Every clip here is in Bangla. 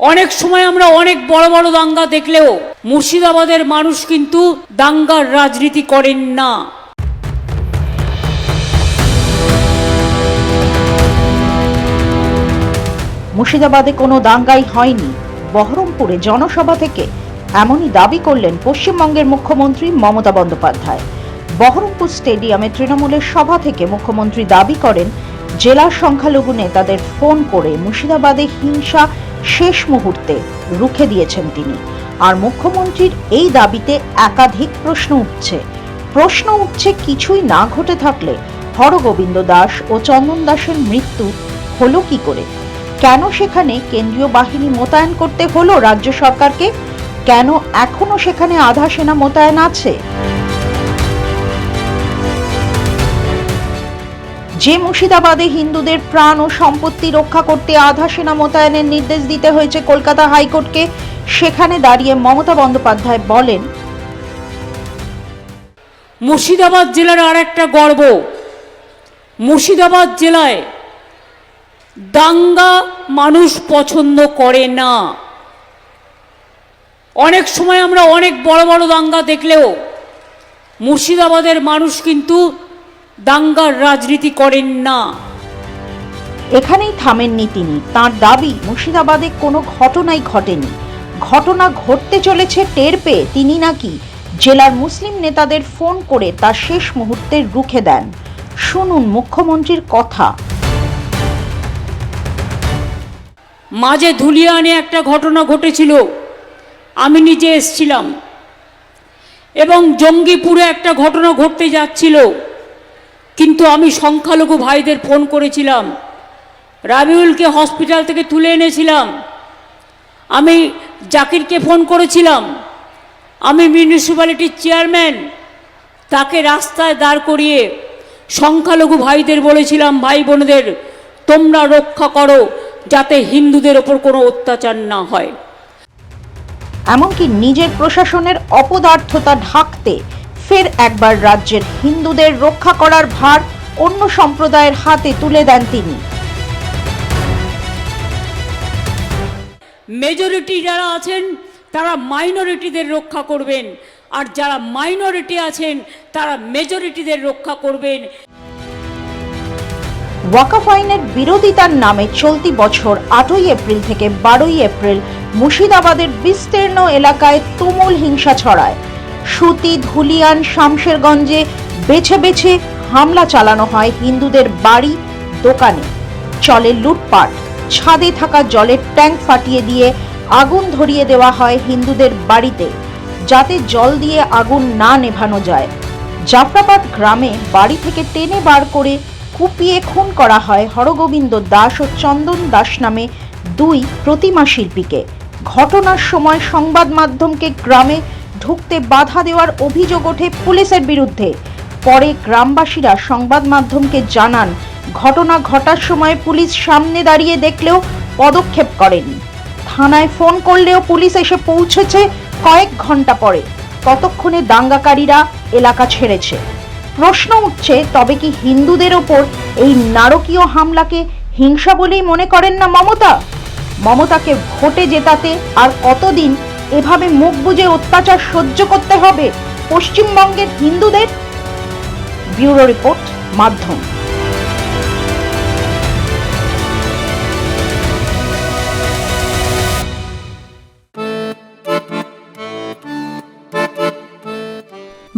অনেক সময় আমরা অনেক বড় বড় দাঙ্গা দেখলেও মুর্শিদাবাদের মানুষ কিন্তু দাঙ্গার রাজনীতি করেন না। মুর্শিদাবাদে কোনো দাঙ্গাই হয়নি। বহরমপুরে জনসভা থেকে এমনই দাবি করলেন পশ্চিমবঙ্গের মুখ্যমন্ত্রী মমতা বন্দ্যোপাধ্যায়। বহরমপুর স্টেডিয়ামে তৃণমূলের সভা থেকে মুখ্যমন্ত্রী দাবি করেন, জেলার সংখ্যালঘু নেতাদের ফোন করে মুর্শিদাবাদে হিংসা শেষ মুহূর্তে রুখে দিয়েছেন তিনি। আর মুখ্যমন্ত্রীর এই দাবিতে একাধিক প্রশ্ন উঠছে। প্রশ্ন উঠছে কিছুই না ঘটে থাকলে হরগোবিন্দ দাস ও চন্দন দাসের মৃত্যু হলো কি করে? কেন সেখানে কেন্দ্রীয় বাহিনী মোতায়েন করতে হলো রাজ্য সরকারকে? কেন এখনও সেখানে আধা সেনা মোতায়েন আছে? যে মুর্শিদাবাদে হিন্দুদের প্রাণ ও সম্পত্তি রক্ষা করতে আধা সেনা মোতায়েনের নির্দেশ দিতে হয়েছে কলকাতা হাইকোর্টকে, সেখানে দাঁড়িয়ে মমতা বন্দ্যোপাধ্যায় বলেন। মুর্শিদাবাদ জেলার আর একটা গর্ব। মুর্শিদাবাদ জেলায় দাঙ্গা মানুষ পছন্দ করে না। অনেক সময় আমরা অনেক বড় বড় দাঙ্গা দেখলেও মুর্শিদাবাদের মানুষ কিন্তু দাঙ্গার রাজনীতি করেন না। এখানেই থামেননি তিনি। তার দাবি মুর্শিদাবাদে কোনো ঘটনাই ঘটেনি। ঘটনা ঘটতে চলেছে টের পেয়ে তিনি নাকি জেলার মুসলিম নেতাদের ফোন করে তার শেষ মুহূর্তে রুখে দেন। শুনুন মুখ্যমন্ত্রীর কথা। মাঝে ধুলিয়ানে একটা ঘটনা ঘটেছিল। আমি নিজে এসছিলাম। এবং জঙ্গিপুরে একটা ঘটনা ঘটতে যাচ্ছিল। কিন্তু আমি সংখ্যালঘু ভাইদের ফোন করেছিলাম। রাবিউলকে হসপিটাল থেকে তুলে এনেছিলাম। আমি জাকিরকে ফোন করেছিলাম। আমি মিউনিসিপ্যালিটির চেয়ারম্যান, তাকে রাস্তায় দাঁড় করিয়ে সংখ্যালঘু ভাইদের বলেছিলাম, ভাই বোনদের, তোমরা রক্ষা করো যাতে হিন্দুদের ওপর কোনো অত্যাচার না হয়। এমনকি নিজের প্রশাসনের অপদার্থতা ঢাকতে ফের একবার রাজ্যের হিন্দুদের রক্ষা করার ভার অন্য সম্প্রদায়ের হাতে তুলে দেন তিনি। মেজরিটি যারা আছেন তারা মাইনরিটিদের রক্ষা করবেন। আর যারা মাইনরিটি আছেন তারা মেজরিটিদের রক্ষা করবেন। ওয়াকাফ আইনের বিরোধিতার নামে চলতি বছর আটই এপ্রিল থেকে বারোই এপ্রিল মুর্শিদাবাদের বিস্তীর্ণ এলাকায় তুমুল হিংসা ছড়ায়। সুতি, ধুলিয়ান, শামশেরগঞ্জে বেছে বেছে হামলা চালানো হয় হিন্দুদের বাড়ি, দোকানে। চলে লুটপাট। ছাদে থাকা জলের ট্যাঙ্ক ফাটিয়ে দিয়ে আগুন ধরিয়ে দেওয়া হয় হিন্দুদের বাড়িতে, যাতে জল দিয়ে আগুন না নেভানো যায়। জাফরাবাদ গ্রামে বাড়ি থেকে টেনে বার করে কুপিয়ে খুন করা হয় হরগোবিন্দ দাস ও চন্দন দাস নামে দুই প্রতিমা শিল্পীকে। ঘটনার সময় সংবাদ মাধ্যমকে গ্রামে ঢুকতে বাধা দেওয়ার অভিযোগ ওঠে পুলিশের বিরুদ্ধে। পরে গ্রামবাসীরা সংবাদ মাধ্যমকে জানান, ঘটনা ঘটার সময় পুলিশ সামনে দাঁড়িয়ে দেখলেও পদক্ষেপ করেনি। থানায় ফোন করলেও পুলিশ এসে পৌঁছেছে কয়েক ঘণ্টা পরে। ততক্ষণে দাঙ্গাকারীরা এলাকা ছেড়েছে। প্রশ্ন উঠছে, তবে কি হিন্দুদের ওপর এই নারকীয় হামলাকে হিংসা বলেই মনে করেন না মমতা? মমতাকে ভোটে জেতাতে আর কতদিন এভাবে মুখ বুঝে অত্যাচার সহ্য করতে হবে পশ্চিমবঙ্গের হিন্দুদের। ব্যুরো রিপোর্ট মাধ্যম।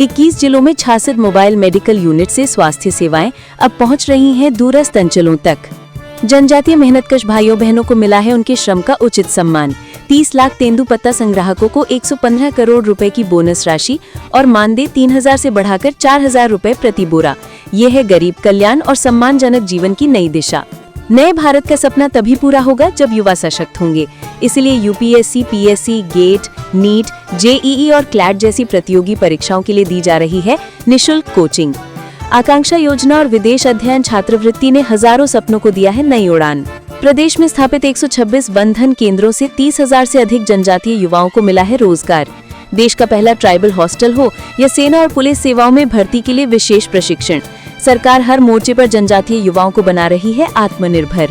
21 जिलों में छियासठ मोबाइल मेडिकल यूनिट से स्वास्थ्य सेवाएँ अब पहुँच रही हैं दूरस्थ अंचलों तक। जनजातीय मेहनतकश भाइयों बहनों को मिला है उनके श्रम का उचित सम्मान। 30 लाख तेंदु पत्ता संग्राहकों को 115 करोड़ रुपए की बोनस राशि और मानदेय 3000 से बढ़ाकर 4000 रुपए प्रति बोरा। ये है गरीब कल्याण और सम्मानजनक जीवन की नई दिशा। नए भारत का सपना तभी पूरा होगा जब युवा सशक्त होंगे। इसलिए UPSC PSC GATE NEET JEE और क्लैट जैसी प्रतियोगी परीक्षाओं के लिए दी जा रही है निशुल्क कोचिंग। आकांक्षा योजना और विदेश अध्ययन छात्रवृत्ति ने हज़ारों सपनों को दिया है नई उड़ान। प्रदेश में स्थापित 126 बंधन केंद्रों से 30,000 से अधिक जनजातीय युवाओं को मिला है रोज़गार। देश का पहला ट्राइबल हॉस्टल हो या सेना और पुलिस सेवाओं में भर्ती के लिए विशेष प्रशिक्षण। सरकार हर मोर्चे पर जनजातीय युवाओं को बना रही है आत्मनिर्भर।